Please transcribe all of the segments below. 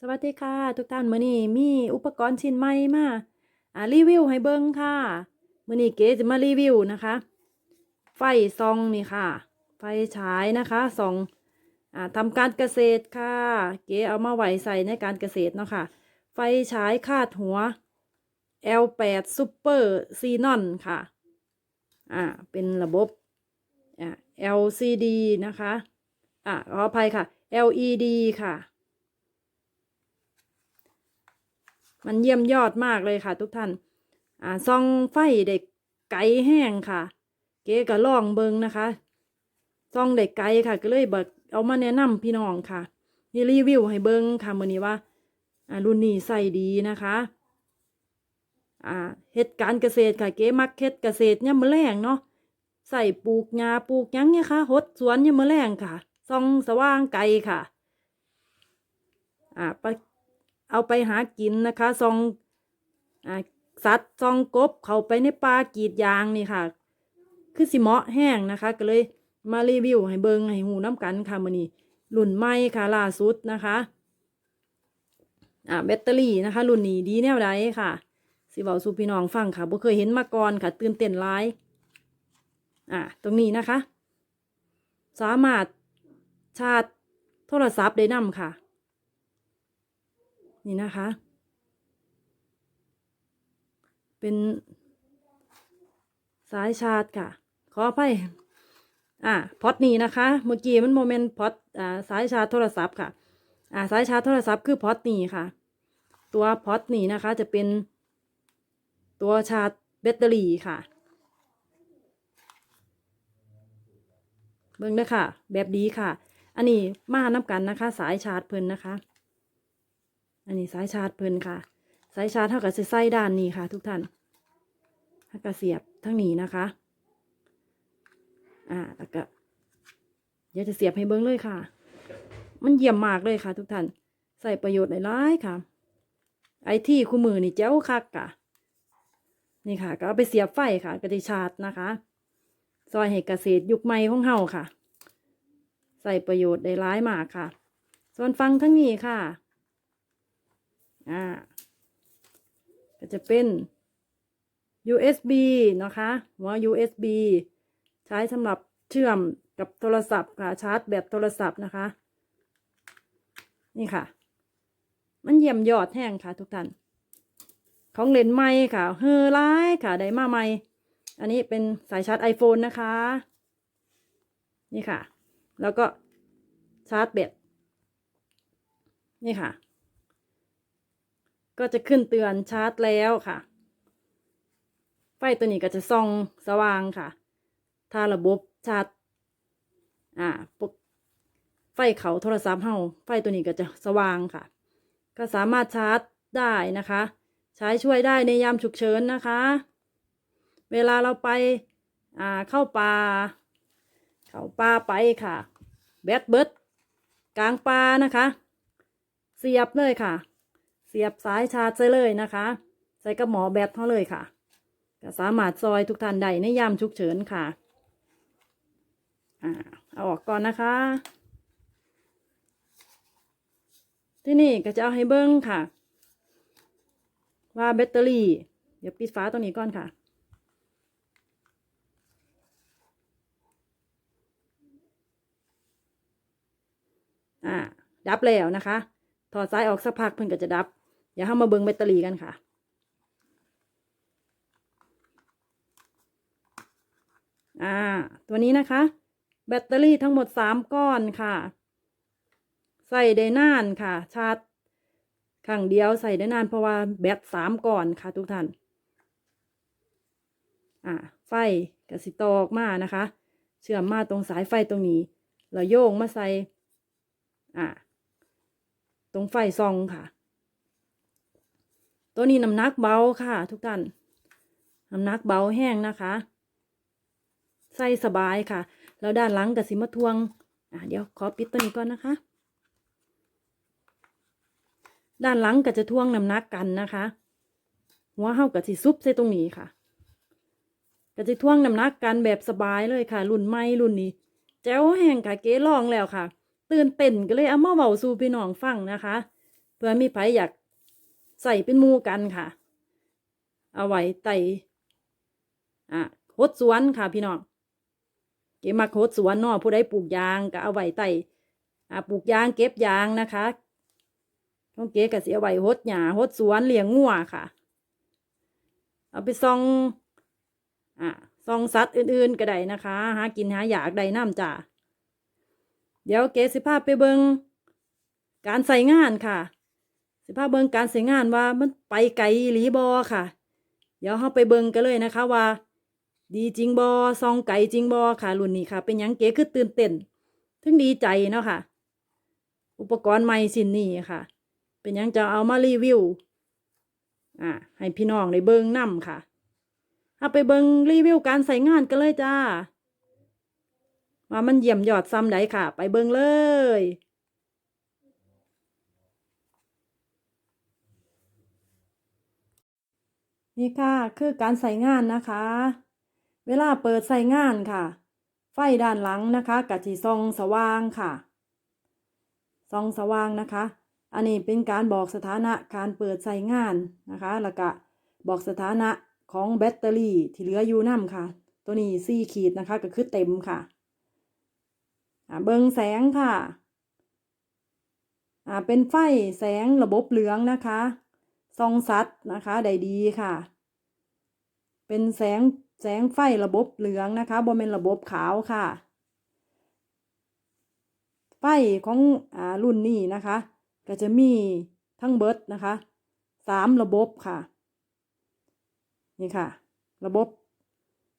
สวัสดีค่ะ ทุกท่านมื้อนี้มีอุปกรณ์ชิ้นใหม่มาอ่ารีวิวให้เบิ่งค่ะมื้อนี้เก๋จะมารีวิวนะคะ ไฟซองนี่ค่ะ ไฟฉายนะคะสองอ่าทำการเกษตรค่ะ เก๋เอามาไว้ใส่ในการเกษตรเนาะค่ะ ไฟฉายคาดหัว L8 Super Xenon ค่ะอ่าเป็นระบบอ่า LCD นะคะอ่าขออภัยค่ะ LED ค่ะ มันเยี่ยมยอดมากเลยค่ะ ทุกท่าน อ่าซองไฟเด็กไก่แห้งค่ะ เก๋ก็ลองเบิงนะคะซองเด็กไก่ค่ะ ก็เลยเบิกเอามาแนะนำพี่น้องค่ะนี่รีวิวให้เบิงค่ะมื้อนี้ว่า อ่ารุ่นนี้ใส่ดีนะคะอ่าเฮ็ดการเกษตรค่ะ เก๋มักเฮ็ดเกษตรเนี่ยมื้อแรงเนาะใส่ปลูกหญ้าปลูกหยังเนี่ยค่ะหดสวนเนี่ยมื้อแรงค่ะซองสว่างไกลค่ะ อ่าป เอาไปหากินนะคะซองอ่าสัตว์ซองกบเข้าไปในป่ากรีดยางนี่ค่ะ คือสิเหมาะแห้งนะคะ ก็เลยมารีวิวให้เบิงให้หูน้ำกันค่ะมือนี้รุ่นใหม่ค่ะล่าสุดนะคะอ่าแบตเตอรี่นะคะ รุ่นนี้ดีแนวใดค่ะ สิเว้าสูพี่น้องฟังค่ะบ่เคยเห็นมาก่อนค่ะ ตื่นเต้นหลายอ่าตรงนี้นะคะ สามารถชาร์จโทรศัพท์ได้นำค่ะ นี่นะคะ เป็น สายชาร์จค่ะ ขออภัยอ่าพอตนี้นะคะ เมื่อกี้มันโมเมนต์พอตอ่าสายชาร์จโทรศัพท์ค่ะ อ่าสายชาร์จโทรศัพท์คือพอตนี้ค่ะ ตัวพอตนี้นะคะจะเป็นตัวชาร์จแบตเตอรี่ค่ะ เบิ่งเด้อค่ะ แบบดีค่ะ อันนี้มาน้ำกันนะคะ สายชาร์จเพลินนะคะ อันนี้สายชาร์จเพลินค่ะ สายชาร์จเท่ากับใส่ด้านนี้ค่ะ ทุกท่านถ้ากระเสียบทั้งนี้นะคะ อ่าแล้วก็เดี๋ยวจะเสียบให้เบิ้งเลยค่ะ มันเยี่ยมมากเลยค่ะ ทุกท่าน ใส่ประโยชน์หลายๆค่ะ ไอที่คู่มือนี่เจ้าคักค่ะ นี่ค่ะ ก็เอาไปเสียบไฟค่ะกระติชาร์จนะคะ ซอยให้เกษตรยุคใหม่ของเฮาค่ะ ใส่ประโยชน์ได้หลายมากค่ะ ส่วนฟังทั้งนี้ค่ะ อ่าก็จะเป็น USB นะคะ หัว USB ใช้สำหรับเชื่อมกับโทรศัพท์ค่ะชาร์จแบตโทรศัพท์นะคะ นี่ค่ะ มันเยี่ยมยอดแห้งค่ะทุกท่าน ของเลนส์ใหม่ค่ะ เฮอไลท์ค่ะ ไดมาใหม่อันนี้เป็นสายชาร์จ iPhone นะคะ นี่ค่ะ แล้วก็ชาร์จแบตนี่ค่ะ ก็จะขึ้นเตือนชาร์จแล้วค่ะ ไฟตัวนี้ก็จะส่องสว่างค่ะ ถ้าระบบชาร์จอ่าปกไฟเขาโทรศัพท์เฮาไฟตัวนี้ก็จะสว่างค่ะ ก็สามารถชาร์จได้นะคะ ใช้ช่วยได้ในยามฉุกเฉินนะคะ เวลาเราไปอ่าเข้าป่าเข้าป่าไปค่ะแบตเบิดกลางป่านะคะ เสียบเลยค่ะ สียบสายชาร์จเลยนะคะ ใส่กับหมอแบตเท่าเลยค่ะก็สามารถซอยทุกท่านได้ในยามฉุกเฉินค่ะอ่าเอาออกก่อนนะคะ ที่นี่ก็จะเอาให้เบิ้งค่ะ ว่าแบตเตอรี่ เดี๋ยวปิดฝาตัวนี้ก่อนค่ะอ่าดับแล้วนะคะ ถอดสายออกสักพักเพิ่นก็จะดับ เดี๋ยวเรามาเบิ่งแบตเตอรี่กันค่ะ อ่า ตัวนี้นะคะ แบตเตอรี่ทั้งหมดสามก้อนค่ะ ใส่ได้นานค่ะ ชาร์จครั้งเดียวใส่ได้นานเพราะว่าแบตสามก้อนค่ะทุกท่าน อ่า ไฟกสิตอออกมานะคะ เชื่อมมาตรงสายไฟตรงนี้แล้วโยงมาใส่ อ่า ตรงไฟซองค่ะ ตัวนี้น้ำหนักเบาค่ะ ทุกท่านน้ำหนักเบาแห้งนะคะ ใส่สบายค่ะ แล้วด้านหลังกับสิมาทวง อ่าเดี๋ยวขอปิดตัวนี้ก่อนนะคะ ด้านหลังก็จะทวงน้ำหนักกันนะคะ หัวเฮากับสิซุบใส่ตรงนี้ค่ะก็จะทวงน้ำหนักกันแบบสบายเลยค่ะ รุ่นใหม่รุ่นนี้ แจ้วแห้งค่ะเก๋ลองแล้วค่ะ ตื่นเต้นก็เลยเอามาเบาสู่พี่น้องฟังนะคะ เพื่อมีไผอยาก ใส่เป็นมูกันค่ะ เอาไว้ไต่อะโคดสวนค่ะพี่น้องเก็บมาโคดสวนเนาะผู้ใดปลูกยางก็เอาไว้ไต่อะปลูกยางเก็บยางนะคะน้องเก๋ก็สิเอาไว้หดหญ้าหดสวนเลี้ยงงัวค่ะ เอาไปซองอะซองสัตว์อื่นๆก็ได้นะคะ หากินหาอยากได้น้ำจ้าเดี๋ยวเก๋สิพาไปเบิงการใส่งานค่ะ สิพาเบิงการใส่งานว่ามันไปไกลอีหลีบอค่ะ เดี๋ยวเราไปเบิงกันเลยนะคะว่า ดีจริงบอซองไก่จริงบอค่ะรุ่นนี้ค่ะ เป็นหยังเก๋คือตื่นเต้นถึงดีใจเนาะค่ะ อุปกรณ์ใหม่สินนี้ค่ะ เป็นหยังจะเอามารีวิวอ่าให้พี่น้องได้เบิงนํค่ะเอาไปเบิงรีวิวการใส่งานกันเลยจ้าว่ามันเยี่ยมยอดซ้ำใดค่ะ ไปเบิงเลย นี่ค่ะ คือการใส่งานนะคะ เวลาเปิดใส่งานค่ะ ไฟด้านหลังนะคะกะจีซองสว่างค่ะซองสว่างนะคะ อันนี้เป็นการบอกสถานะการเปิดใส่งานนะคะแล้วก็บอกสถานะของแบตเตอรี่ที่เหลืออยู่น้ำค่ะ ตัวนี้สี่ขีดนะคะก็คือเต็มค่ะเบิงแสงค่ะ เป็นไฟแสงระบบเหลืองนะคะ ซองซัดนะคะได้ดีค่ะ เป็นแสงแสงไฟระบบเหลืองนะคะบนเป็นระบบขาวค่ะ ไฟของอ่ารุ่นนี้นะคะ ก็จะมีทั้งเบิร์ดนะคะสามระบบค่ะนี่ค่ะ ระบบ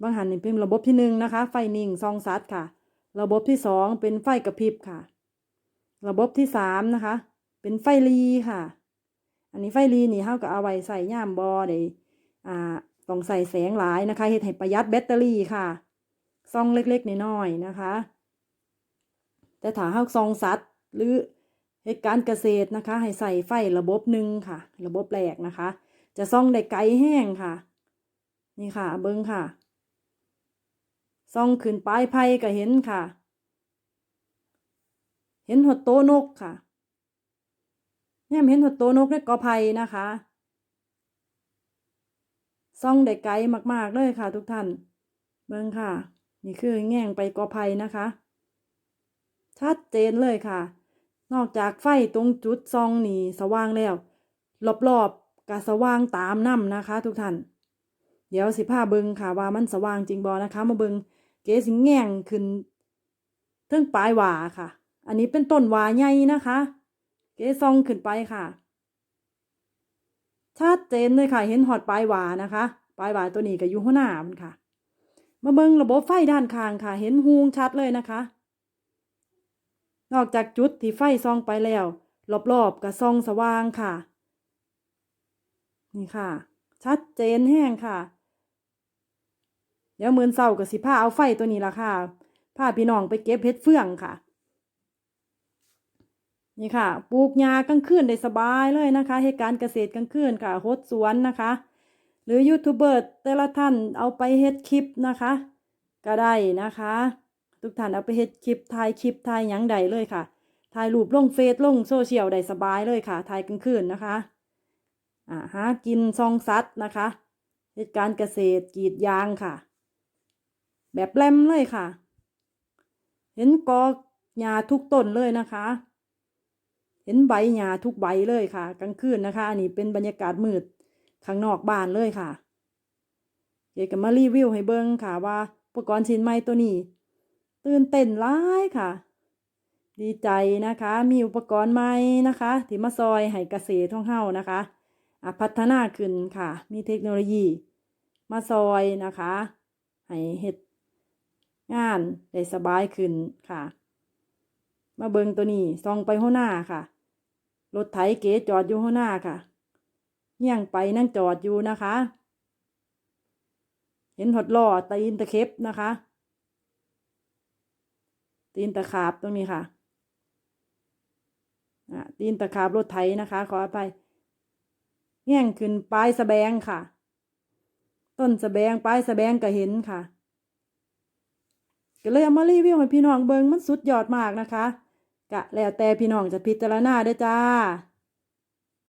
บางหันนี่เป็นระบบที่หนึ่งนะคะ ไฟนิ่งซองซัดค่ะ ระบบที่สองเป็นไฟกระพริบค่ะ ระบบที่สามนะคะ เป็นไฟรีค่ะ อันนี้ไฟรีนี่เขาก็เอาไว้ใส่ย่ามบอได้อ่าต้องใส่แสงหลายนะคะเฮ็ดให้ประหยัดแบตเตอรี่ค่ะซองเล็กๆน้อยๆนะคะ แต่ถ้าเฮาซองซัดหรือเหตุการเกษตรนะคะ ให้ใส่ไฟระบบหนึ่งค่ะ ระบบแรกนะคะ จะซองได้ไกลแห้งค่ะ นี่ค่ะ เบิ้งค่ะซองขึ้นปลายไผ่ก็เห็นค่ะ เห็นหดโตนกค่ะ เนี่ยเห็นหดโตนกในกอไผ่นะคะซองได้ไกลมาก ๆ เลยค่ะ ทุกท่าน เบิ้งค่ะ นี่คือแง่งไปกอไผ่นะคะ ชัดเจนเลยค่ะ นอกจากไฟตรงจุดซองนี่สว่างแล้วรอบๆก็สว่างตามน้ำนะคะ ทุกท่าน เดี๋ยวสิพาเบิงค่ะว่ามันสว่างจริงบอนะคะ มาเบิงเก๋สิแง่งขึ้นเทิงปลายหว่าค่ะ อันนี้เป็นต้นหว่าใหญ่นะคะ เก๋ซองขึ้นไปค่ะ ชัดเจนเลยค่ะ เห็นหอดปลายหวานะคะ ปลายหวาตัวนี้ก็อยู่หัวหน้ามันค่ะ มาเบิงระบบไฟด้านข้างค่ะ เห็นฮูงชัดเลยนะคะ นอกจากจุดที่ไฟซองไปแล้ว รอบๆกับซองสว่างค่ะ นี่ค่ะ ชัดเจนแห้งค่ะ เดี๋ยวมือนเศร้ากับสิผ้าเอาไฟตัวนี้ละค่ะผ้าพี่น้องไปเก็บเพชรเฟื่องค่ะ นี่ค่ะ ปลูกหญ้ากลางคืนได้สบายเลยนะคะเหตุการณ์เกษตรกลางคืนค่ะโฮดสวนนะคะ หรือยูทูบเบอร์แต่ละท่านเอาไปเฮ็ดคลิปนะคะ ก็ได้นะคะ ทุกท่านเอาไปเฮ็ดคลิปถ่ายคลิปถ่ายหยังใดเลยค่ะถ่ายรูปลงเฟซลงโซเชียลได้สบายเลยค่ะถ่ายกลางคืนนะคะอ่าหากินซองซัดนะคะเหตุการณ์เกษตรกรีดยางค่ะ แบบแลมเลยค่ะ เห็นกอหญ้าทุกต้นเลยนะคะ เห็นใบหญ้าทุกใบเลยค่ะ กลางคืนนะคะ อันนี้เป็นบรรยากาศมืดข้างนอกบ้านเลยค่ะเดี๋ยวก็มารีวิวให้เบิ้งค่ะว่าอุปกรณ์ชิ้นใหม่ตัวนี้ ตื่นเต้นร้ายค่ะ ดีใจนะคะ มีอุปกรณ์ใหม่นะคะ ที่มาซอยให้เกษตรท่องเฮานะคะพัฒนาขึ้นค่ะ มีเทคโนโลยีมาซอยนะคะ ให้เฮ็ดงานได้สบายขึ้นค่ะ มาเบิงตัวนี้ซองไปหัวหน้าค่ะ รถไถเก๋จอดอยู่หัวหน้าค่ะเยี่ยงไปนั่งจอดอยู่นะคะ เห็นหดล่อตีนตะเข็บนะคะ ตีนตะขาบตรงนี้ค่ะอะตีนตะขาบรถไถนะคะ ขออภัยแง่งขึ้นปลายสแบงค่ะ ต้นสแบงปลายสแบงก็เห็นค่ะก็เลยเอามารีวิวให้พี่น้องเบิงมันสุดยอดมากนะคะ กะแล้วแต่พี่น้องจะพิจารณาเด้อจ้า